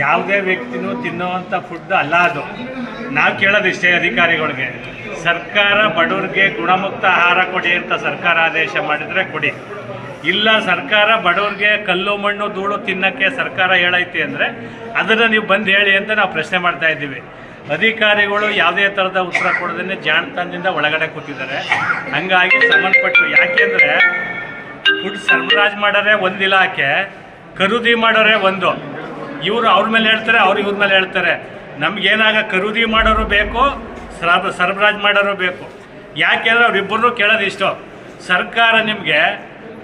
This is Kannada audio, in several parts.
ಯಾವುದೇ ವ್ಯಕ್ತಿನೂ ತಿನ್ನುವಂಥ ಫುಡ್ ಅಲ್ಲ ಅದು. ನಾವು ಕೇಳೋದಿಷ್ಟೇ ಅಧಿಕಾರಿಗಳಿಗೆ. ಸರ್ಕಾರ ಬಡವ್ರಿಗೆ ಗುಣಮುಕ್ತ ಆಹಾರ ಕೊಡಿ ಅಂತ ಸರ್ಕಾರ ಆದೇಶ ಮಾಡಿದರೆ ಕೊಡಿ. ಇಲ್ಲ ಸರ್ಕಾರ ಬಡವ್ರಿಗೆ ಕಲ್ಲು, ಮಣ್ಣು, ಧೂಳು ತಿನ್ನಕ್ಕೆ ಸರ್ಕಾರ ಹೇಳೈತಿ ಅಂದರೆ ಅದನ್ನು ನೀವು ಬಂದು ಹೇಳಿ ಅಂತ ನಾವು ಪ್ರಶ್ನೆ ಮಾಡ್ತಾ ಇದ್ದೀವಿ. ಅಧಿಕಾರಿಗಳು ಯಾವುದೇ ಥರದ ಉತ್ತರ ಕೊಡೋದನ್ನೇ ಜಾಣತನದಿಂದ ಒಳಗಡೆ ಕೂತಿದ್ದಾರೆ. ಹಂಗಾಗಿ ಸಂಬಂಧಪಟ್ಟು ಯಾಕೆಂದರೆ ಫುಡ್ ಸರಬರಾಜು ಮಾಡೋರೆ ಒಂದು ಇಲಾಖೆ, ಖರೀದಿ ಮಾಡೋರೆ ಒಂದು. ಇವರು ಅವ್ರ ಮೇಲೆ ಹೇಳ್ತಾರೆ, ಅವ್ರು ಇವ್ರ ಮೇಲೆ ಹೇಳ್ತಾರೆ. ನಮ್ಗೇನಾಗ ಖರೀದಿ ಮಾಡೋರು ಬೇಕು, ಸರಬ, ಸರಬರಾಜು ಮಾಡೋರು ಬೇಕು. ಯಾಕೆಂದ್ರೆ ಅವರಿಬ್ಬರನ್ನೂ ಕೇಳೋದು ಇಷ್ಟು. ಸರ್ಕಾರ ನಿಮಗೆ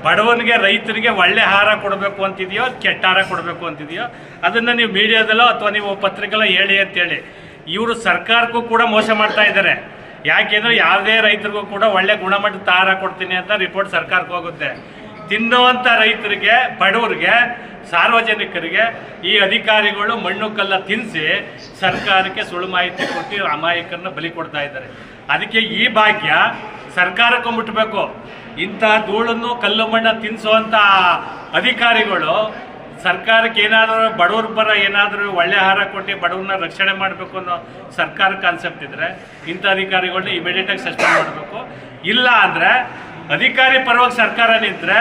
ಬಡವನಿಗೆ ರೈತರಿಗೆ ಒಳ್ಳೆ ಆಹಾರ ಕೊಡಬೇಕು ಅಂತಿದೆಯೋ, ಕೆಟ್ಟ ಆಹಾರ ಕೊಡಬೇಕು ಅಂತಿದೆಯೋ, ಅದನ್ನು ನೀವು ಮೀಡಿಯಾದಲ್ಲೋ ಅಥವಾ ನೀವು ಪತ್ರಿಕೆಲ್ಲೋ ಹೇಳಿ ಅಂತೇಳಿ. ಇವರು ಸರ್ಕಾರಕ್ಕೂ ಕೂಡ ಮೋಸ ಮಾಡ್ತಾ ಇದ್ದಾರೆ. ಯಾಕೆಂದ್ರೆ ಯಾವುದೇ ರೈತರಿಗೂ ಕೂಡ ಒಳ್ಳೆ ಗುಣಮಟ್ಟದ ಆಹಾರ ಕೊಡ್ತೀನಿ ಅಂತ ರಿಪೋರ್ಟ್ ಸರ್ಕಾರಕ್ಕೆ ಹೋಗುತ್ತೆ. ತಿನ್ನುವಂಥ ರೈತರಿಗೆ, ಬಡವರಿಗೆ, ಸಾರ್ವಜನಿಕರಿಗೆ ಈ ಅಧಿಕಾರಿಗಳು ಮಣ್ಣು ಕಲ್ಲ ತಿನ್ನಿಸಿ ಸರ್ಕಾರಕ್ಕೆ ಸುಳ್ಳು ಮಾಹಿತಿ ಕೊಟ್ಟು ಅಮಾಯಕರನ್ನ ಬಲಿ ಕೊಡ್ತಾ ಇದ್ದಾರೆ. ಅದಕ್ಕೆ ಈ ಭಾಗ್ಯ ಸರ್ಕಾರಕ್ಕೂ ಮುಟ್ಟಬೇಕು ಇಂಥ ಧೂಳನ್ನು ಕಲ್ಲು ಮಣ್ಣ ತಿನ್ನಿಸುವಂಥ ಅಧಿಕಾರಿಗಳು ಸರ್ಕಾರಕ್ಕೆ ಏನಾದರೂ ಬಡವ್ರ ಪರ ಏನಾದರೂ ಒಳ್ಳೆ ಆಹಾರ ಕೊಟ್ಟು ಬಡವ್ರನ್ನ ರಕ್ಷಣೆ ಮಾಡಬೇಕು ಅನ್ನೋ ಸರ್ಕಾರ ಕಾನ್ಸೆಪ್ಟ್ ಇದ್ದರೆ ಇಂಥ ಅಧಿಕಾರಿಗಳನ್ನ ಇಮಿಡಿಯೇಟಾಗಿ ಸಸ್ಪೆಂಡ್ ಮಾಡಬೇಕು. ಇಲ್ಲ ಅಂದರೆ ಅಧಿಕಾರಿ ಪರವಾಗಿ ಸರ್ಕಾರ ನಿಂತರೆ,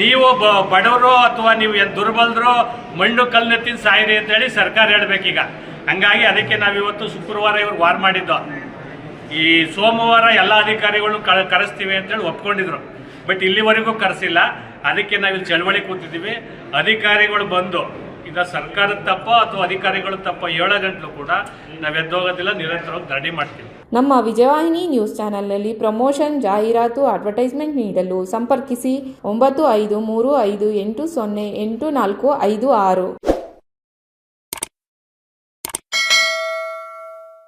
ನೀವು ಬ ಬಡವರು ಅಥವಾ ನೀವು ದುರ್ಬಲರು, ಮಣ್ಣು ಕಲ್ಲೆತ್ತಿನ ಸಾಯಿರಿ ಅಂತೇಳಿ ಸರ್ಕಾರ ಹೇಳಬೇಕೀಗ. ಹಂಗಾಗಿ ಅದಕ್ಕೆ ನಾವಿವತ್ತು ಶುಕ್ರವಾರ ಇವ್ರು ವಾರ್ ಮಾಡಿದ್ದು. ಈ ಸೋಮವಾರ ಎಲ್ಲ ಅಧಿಕಾರಿಗಳು ಕರೆಸ್ತೀವಿ ಅಂತೇಳಿ ಒಪ್ಕೊಂಡಿದ್ರು. ಬಟ್ ಇಲ್ಲಿವರೆಗೂ ಕರೆಸಿಲ್ಲ. ಅದಕ್ಕೆ ನಾವಿಲ್ಲಿ ಚಳವಳಿ ಕೂತಿದ್ದೀವಿ. ಅಧಿಕಾರಿಗಳು ಬಂದು ಈಗ ಸರ್ಕಾರದ ತಪ್ಪೋ ಅಥವಾ ಅಧಿಕಾರಿಗಳು ತಪ್ಪ ಏಳು ಗಂಟಲು ಕೂಡ ನಾವು ಎದ್ದೋಗೋದಿಲ್ಲ, ನಿರಂತರವಾಗಿ ಧರಣಿ ಮಾಡ್ತೀವಿ. ನಮ್ಮ ವಿಜಯವಾಹಿನಿ ನ್ಯೂಸ್ ಚಾನೆಲ್ನಲ್ಲಿ ಪ್ರಮೋಷನ್, ಜಾಹೀರಾತು, ಅಡ್ವರ್ಟೈಸ್ಮೆಂಟ್ ನೀಡಲು ಸಂಪರ್ಕಿಸಿ ಒಂಬತ್ತು ಐದು ಮೂರು ಐದು ಎಂಟು ಸೊನ್ನೆ ಎಂಟು ನಾಲ್ಕು ಐದು ಆರು.